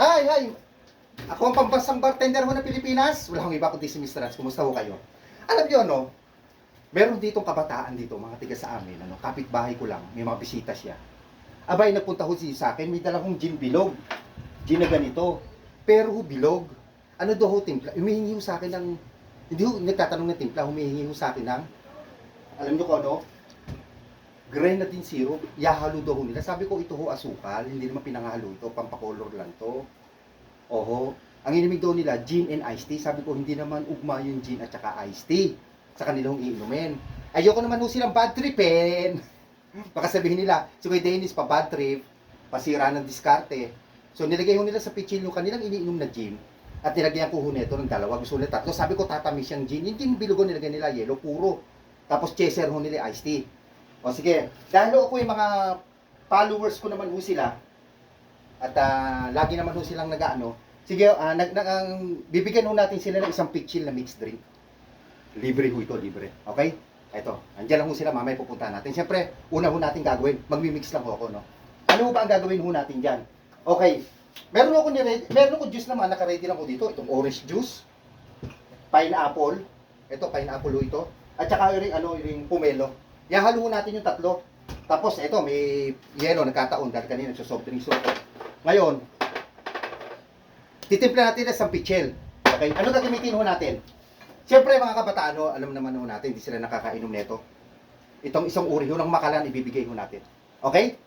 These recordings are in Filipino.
Hi, hi! Ako ang pambansang bartender ho ng Pilipinas. Wala akong iba kundi si Mr. Rans. Kumusta ho kayo? Alam niyo, no? Meron ditong kabataan dito, mga tiga sa amin. Ano, kapitbahay ko lang. May mga bisita siya. Abay, nagpunta ho siya sa akin. May dalang hong gin bilog. Gin na ganito. Pero ho, bilog. Ano daw ho timpla? Humihingi ho sa akin ng... Hindi ho nagtatanong ng timpla. Humihingi ho sa akin ng... Alam niyo ko ano? Grenadine syrup. Yahalo daw nila. Sabi ko, ito ho asukal. Hindi naman pinangahalo ito. Pampakolor lang to. Oho. Ang inimig daw nila, gin and iced tea. Sabi ko, hindi naman ugma yung gin at saka iced tea. Sa kanilang iinumin. Ayoko naman ho silang bad tripin. Baka sabihin nila, si Kuya Dennis pa bad trip, pasira ng diskarte. So nilagay ho nila sa pitchin yung kanilang iniinom na gin. At nilagyan ko ho nito ng dalawa, gusto nila tatlo. Sabi ko, tatamis yung gin. Yung gin bilugo nilagay nila, yellow, puro. Tapos chaser ho nila, iced tea. O sige, dahil ako yung mga followers ko naman ho sila, at ah, lagi naman ho silang nag-ano, sige, ah, nag, nag, ang- bibigyan ho natin sila ng isang pitchill na mixed drink. Libre ho ito, libre. Okay? Ito, andyan lang ho sila, mamaya pupuntahan natin. Siyempre, una ho natin gagawin, magmi-mix lang ho ako, no? Ano ba ang gagawin ho natin dyan? Okay, meron ako, ni meron ako juice naman, naka-ready lang ko dito. Itong orange juice, pineapple, ito, pineapple ho ito, at saka yung ano, yung pomelo. Yahalo natin yung tatlo. Tapos, ito, may yelo, nagkataon, dahil kanina nagsosoft drinks ho. Ngayon, titimpla natin na sa pichel. Okay, ano gagamitin ho natin? Siyempre mga kabataan ho, alam naman ho natin, hindi sila nakakainom nito. Itong isang uri ho ng makalan, ibibigay ho natin. Okay?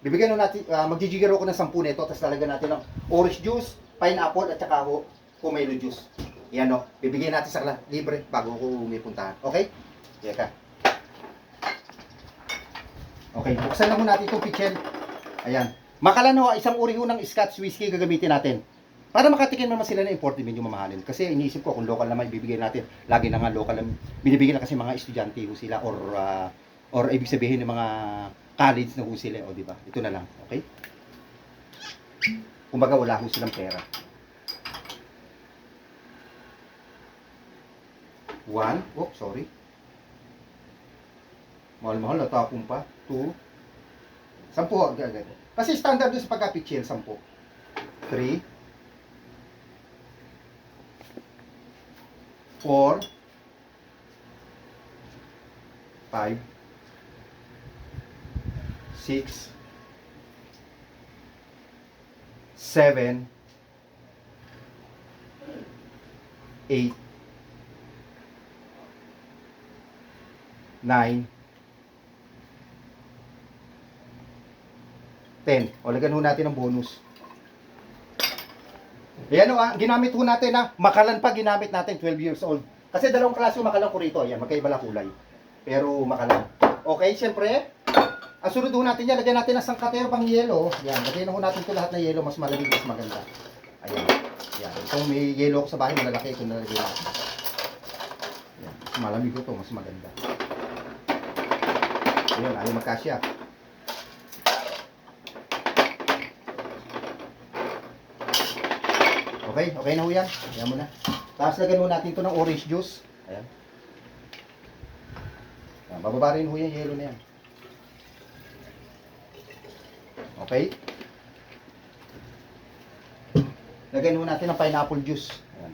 Bibigyan ho natin, uh, magjijigero ko ng 10 nito, tapos lalagyan natin ng orange juice, pineapple, at saka ho, pomelo juice. Yan o, bibigyan natin sa libre, bago ko may puntahan. Okay? Yan ka. Okay, buksan lang natin itong pichel. Ayan. Makalan ho, isang uri ho ng Scotch whiskey gagamitin natin. Para makatikin naman sila ng imported medyo mamahalin. Kasi iniisip ko kung local naman ibibigay natin. Lagi na nga local lang. Binibigyan na kasi mga estudyante ho sila or ah, or ibig sabihin ng mga college na ho sila. O di ba? Ito na lang. Okay? Kumbaga wala ho silang pera. One. Oh, sorry. Mahal-mahal. Natapong pa. Two. Sampu. agad-agad. Kasi standard doon sa pagka-pitchel, sampu. Three. Four. Five. Six. Seven. Eight. Nine. 10. O, lagyan ho natin ng bonus. Ayan o, ah, ginamit ho natin na makalan pa ginamit natin 12 years old. Kasi dalawang klase yung makalan ko rito. Ayan, magkaiba lang kulay. Pero makalan. Okay, siyempre, ang sunod ho natin yan, lagyan natin ng sangkatero pang yelo. Yan, lagyan ho natin ito lahat ng yelo, mas malamig, mas maganda. Ayan. Yan. Itong may yelo ko sa bahay, malalaki ito na lagyan natin. Yan. Mas malamig ito, mas maganda. Ayan, ayaw magkasya. Okay, okay na ho yan. Ayan mo na. Tapos lagyan mo natin ito ng orange juice. Ayan. Ayan bababa rin ho yan, yellow na yan. Okay. Lagyan mo natin ng pineapple juice. Ayan.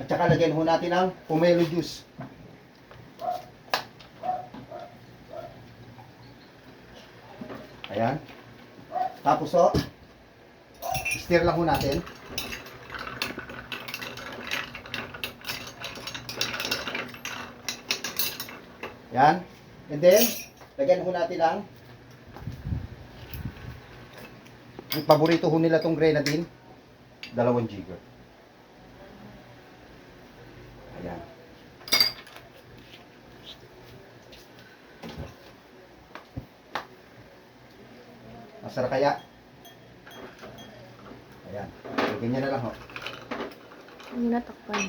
At saka lagyan ho natin ng pomelo juice. Ayan. Tapos o, stir lang ho natin. Yan. And then, lagyan ho natin ang yung paborito ho nila tong grenadine. Dalawang jigger. Ayan. Masarap kaya? Ayan. So, ganyan na lang ho. Hindi natakpan.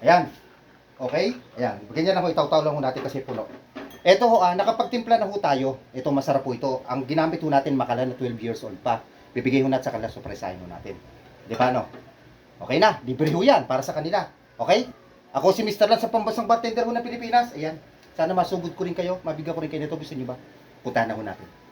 Ayan. Okay? Ayan. Ganyan lang ho. Itaw-taw lang ho natin kasi puno. Ito ho, ah, nakapagtimpla na ho tayo. Ito, masarap po ito. Ang ginamit ho natin, makalan na 12 years old pa. Bibigay ho natin sa kanila, surpresahin ho natin. Di ba, no? Okay na. Libre ho yan para sa kanila. Okay? Ako si Mr. Lance sa pambansang bartender ho ng Pilipinas. Ayan. Sana masugod ko rin kayo. Mabigyan ko rin kayo nito. Gusto niyo ba? Puntahan na ho natin.